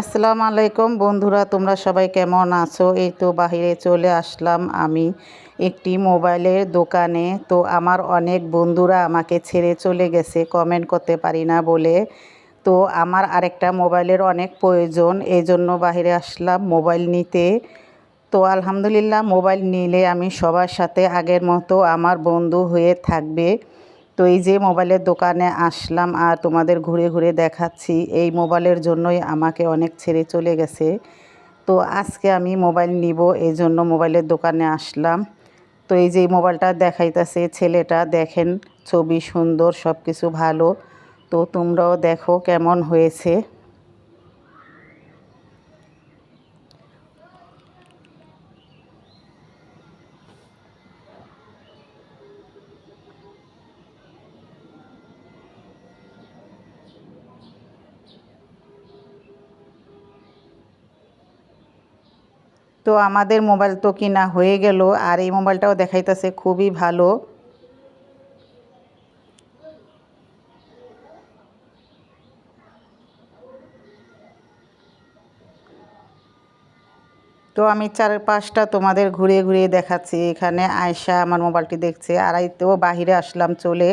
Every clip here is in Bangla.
আসসালামু আলাইকুম বন্ধুরা, তোমরা সবাই কেমন আছো? এই তো বাহিরে চলে আসলাম আমি একটি মোবাইলের দোকানে। তো আমার অনেক বন্ধুরা আমাকে ছেড়ে চলে গেছে কমেন্ট করতে পারি না বলে। তো আমার আরেকটা মোবাইলের অনেক প্রয়োজন, এই জন্য বাহিরে আসলাম মোবাইল নিতে। তো আলহামদুলিল্লাহ, মোবাইল নিলে আমি সবার সাথে আগের মতো আমার বন্ধু হয়ে থাকবে। তো এই যে মোবাইলের দোকানে আসলাম আর তোমাদের ঘুরে ঘুরে দেখাচ্ছি, এই মোবাইলের জন্যই আমাকে অনেক ছেড়ে চলে গেছে। তো আজকে আমি মোবাইল নিব, এই জন্য মোবাইলের দোকানে আসলাম। তো এই যে মোবাইলটা দেখাইতেছে ছেলেটা, দেখেন ছবি সুন্দর সব কিছু ভালো। তো তোমরাও দেখো কেমন হয়েছে। তো আমাদের মোবাইল তো কিনা হয়ে গেল, আর এই মোবাইলটাও দেখাইতেছে খুবই ভালো। তো আমি চার পাঁচটা তোমাদের ঘুরে ঘুরে দেখাচ্ছি, এখানে আয়সা আমার মোবাইলটি দেখছে আর তো বাহিরে আসলাম চলে।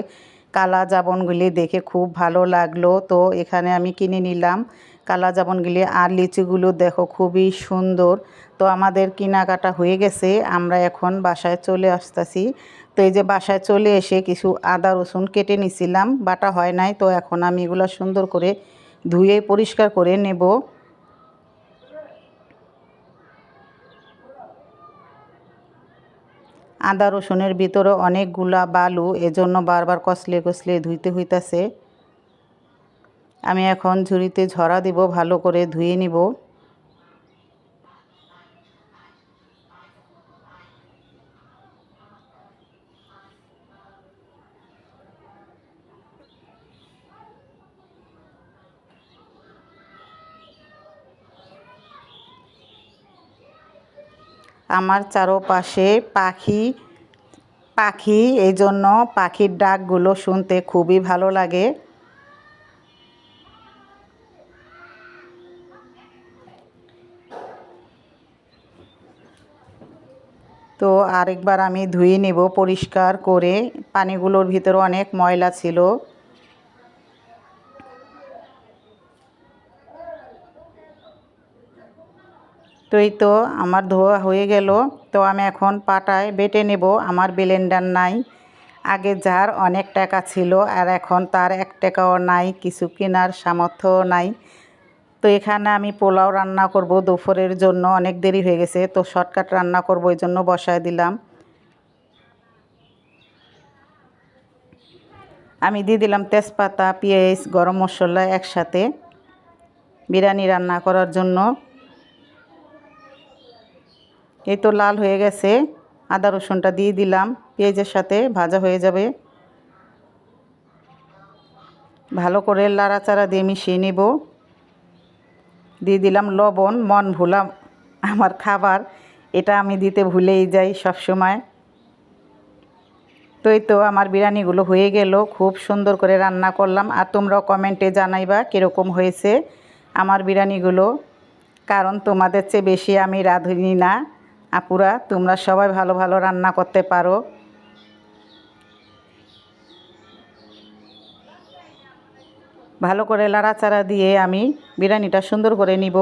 কালা জাবনগুলি দেখে খুব ভালো লাগল। তো এখানে আমি কিনে নিলাম। কালা জাবনগুলি আর লিচুগুলো দেখো খুবই সুন্দর। তো আমাদের কেনাকাটা হয়ে গেছে। আমরা এখন বাসায় চলে আসতেছি। তো এই যে বাসায় চলে এসে কিছু আদা, রসুন কেটে নিছিলাম। বাটা হয় নাই। তো এখন আমি এগুলো সুন্দর করে ধুয়ে পরিষ্কার করে নেব। আদা রসুনের ভিতরে অনেকগুলা বালু, এজন্য বারবার কসলে কসলে ধুইতে হইতাছে। আমি এখন ঝুড়িতে ঝরা দিব, ভালো করে ধুয়ে নিব। আমার চারোপাশে পাখি পাখি এই জন্য পাখির ডাকগুলো শুনতে খুবই ভালো লাগে। তো আরেকবার আমি ধুয়ে নেব পরিষ্কার করে। পানিগুলোর ভিতরে অনেক ময়লা ছিল। তো এই তো আমার ধোয়া হয়ে গেল। তো আমি এখন পাটায় বেটে নেব। আমার ব্লেন্ডার নাই। আগে যার অনেক টাকা ছিল আর এখন তার এক টাকাও নাই, কিছু কেনার সামর্থ্য নাই। তো এখানে আমি পোলাও রান্না করব দুপুরের জন্য। অনেক দেরি হয়ে গেছে, তো শর্টকাট রান্না করব, এই জন্য বসায় দিলাম। আমি দিয়ে দিলাম তেজপাতা, পেঁয়াজ, গরম মশলা একসাথে। বিরিয়ানি রান্না করার জন্য। এই তো লাল হয়ে গেছে। আদা রসুনটা দিয়ে দিলাম। পেঁয়াজের সাথে ভাজা হয়ে যাবে। ভালো করে লাড়াচাড়া দিয়ে মিশিয়ে নেব। দিয়ে দিলাম লবণ। মন ভুলাম আমার খাবার। এটা আমি দিতে ভুলেই যাই সব সময় তো এই তো আমার বিরিয়ানিগুলো হয়ে গেল। খুব সুন্দর করে রান্না করলাম। আর তোমরাও কমেন্টে জানাইবা কীরকম হয়েছে আমার বিরিয়ানিগুলো। কারণ তোমাদের চেয়ে বেশি আমি রাঁধুনি না। আপুরা, তোমরা সবাই ভালো ভালো রান্না করতে পারো। ভালো করে লাড়াচাড়া দিয়ে আমি বিরিয়ানিটা সুন্দর করে নিব।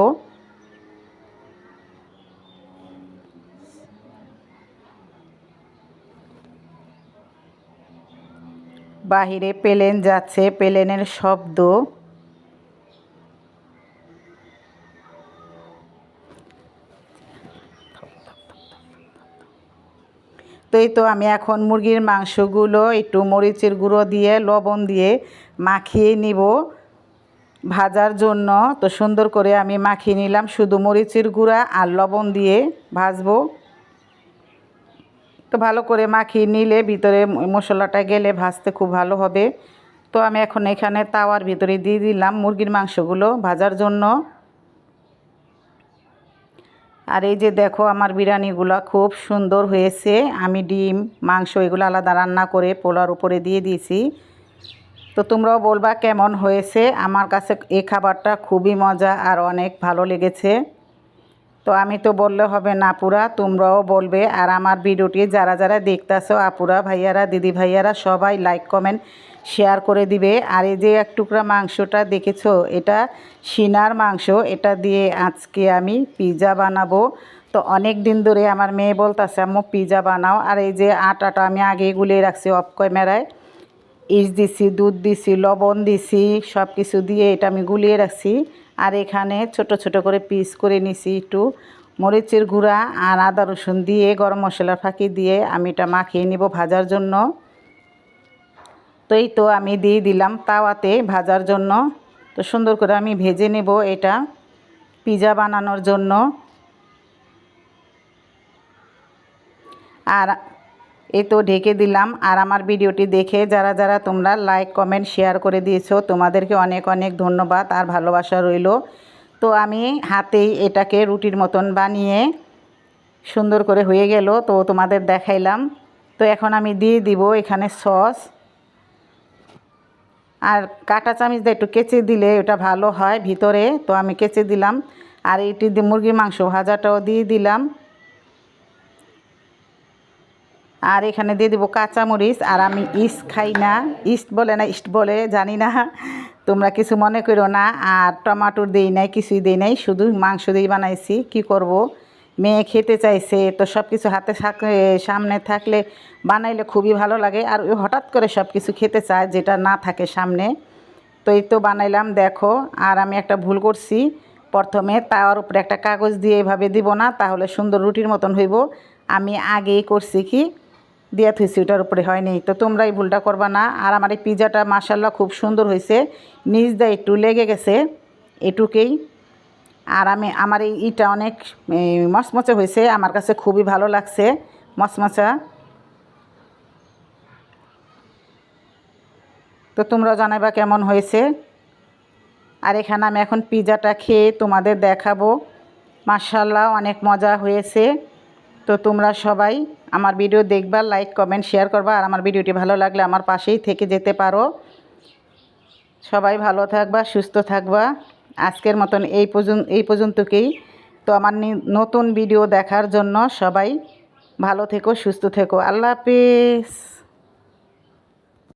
বাহিরে প্লেন যাচ্ছে, প্লেনের শব্দ। তো এই তো আমি এখন মুরগির মাংসগুলো, একটু মরিচের গুঁড়ো দিয়ে, লবণ দিয়ে মাখিয়ে নিব ভাজার জন্য। তো সুন্দর করে আমি মাখিয়ে নিলাম, শুধু মরিচের গুঁড়া আর লবণ দিয়ে ভাজবো। তো ভালো করে মাখিয়ে নিলে ভিতরে মশলাটা গেলে ভাজতে খুব ভালো হবে। তো আমি এখন এখানে তাওয়ার ভিতরে দিয়ে দিলাম মুরগির মাংসগুলো ভাজার জন্য। আর এই যে দেখো আমার বিরিয়ানিগুলো খুব সুন্দর হয়েছে। আমি ডিম, মাংস এগুলো আলাদা রান্না করে পোলার উপরে দিয়ে দিয়েছি। তো তোমরাও বলবা কেমন হয়েছে? আমার কাছে এই খাবারটা খুবই মজা আর অনেক ভালো লেগেছে। তো আমি তো বললে হবে না পুরা তোমরাও বলবে। আর আমার ভিডিওটি যারা যারা দেখতেছো আপুরা, ভাইয়ারা, দিদি ভাইয়ারা, সবাই লাইক কমেন্ট শেয়ার করে দিবে। আর এই যে এক টুকরা মাংসটা দেখেছ, এটা সিনার মাংস, এটা দিয়ে আজকে আমি পিৎজা বানাবো। তো অনেক দিন ধরে আমার মেয়ে বলতেছে, আম্মু পিৎজা বানাও। আর এই যে আটাটা আমি আগে গুলিয়ে রাখছি অফ ক্যামেরায় ইস দিছি, দুধ দিছি, লবণ দিছি সব কিছু দিয়ে এটা আমি গুলিয়ে রাখছি। আর এখানে ছোট ছোট করে পিস করে নিছি একটু মরিচের গুঁড়া আর আদা রসুন দিয়ে গরম মশলা ফাঁকি দিয়ে আমি এটা মাখিয়ে নিব ভাজার জন্য। তো এই তো আমি দিয়ে দিলাম তাওয়াতে ভাজার জন্য। তো সুন্দর করে আমি ভেজে নেব এটা পিজা বানানোর জন্য। আর এই তো ঢেকে দিলাম। আর আমার ভিডিওটি দেখে যারা যারা তোমরা লাইক কমেন্ট শেয়ার করে দিয়েছ, তোমাদেরকে অনেক অনেক ধন্যবাদ আর ভালোবাসা রইল। তো আমি হাতেই এটাকে রুটির মতন বানিয়ে সুন্দর করে হয়ে গেল। তো তোমাদের দেখাইলাম। তো এখন আমি দিয়ে দিব এখানে সস। আর কাটা চামিচ দিয়ে একটু কেচে দিলে ওটা ভালো হয় ভিতরে। তো আমি কেচে দিলাম। আর এইটি মুরগির মাংস ভাজাটাও দিয়ে দিলাম। আর এখানে দিয়ে দেবো কাঁচামরিচ, আর আমি ইস্ট খাই না। ইস্ট বলে না, ইস্ট বলে, জানি না। তোমরা কিছু মনে করো না, আর টমাটোর দিই নাই, কিছুই দিই নাই, শুধু মাংস দিয়ে বানাইছি। কি করব? মেয়ে খেতে চাইছে, তো সব কিছু হাতে সামনে থাকলে বানাইলে খুবই ভালো লাগে। আর হঠাৎ করে সব কিছু খেতে চায়, যেটা না থাকে সামনে। তো এই তো বানাইলাম, দেখো। আর আমি একটা ভুল করছি। প্রথমে তাওয়ার উপরে একটা কাগজ দিয়ে এভাবে দিব না, তাহলে সুন্দর রুটির মতন হইব। আমি আগেই করছি কি? দিয়া থুইছি ওটার উপরে হয়নি। তো তোমরা এই ভুলটা করবা না। আর আমার এই পিজাটা মাসাল্লাহ খুব সুন্দর হয়েছে। নিজ দা একটু লেগে গেছে এটুকেই। আর আমি, আমার এই ইটা অনেক মচমচে হয়েছে। আমার কাছে খুবই ভালো লাগছে মচমচা। তো তোমরা জানাইবা কেমন হয়েছে। আর এখানে আমি এখন পিজাটা খেয়ে তোমাদের দেখাবো। মার্শাল্লাহ অনেক মজা হয়েছে। তো তোমরা সবাই আমার ভিডিও দেখবা লাইক কমেন্ট শেয়ার করবা, আর আমার ভিডিওটি ভালো লাগলে আমার পাশেই থেকে যেতে পারো। সবাই ভালো থাকবা, সুস্থ থাকবা। আজকের মতন এই পর্যন্ত, এই পর্যন্তকেই। তো আমার নতুন ভিডিও দেখার জন্য সবাই ভালো থেকো, সুস্থ থেকো। আল্লাহ হাফিজ।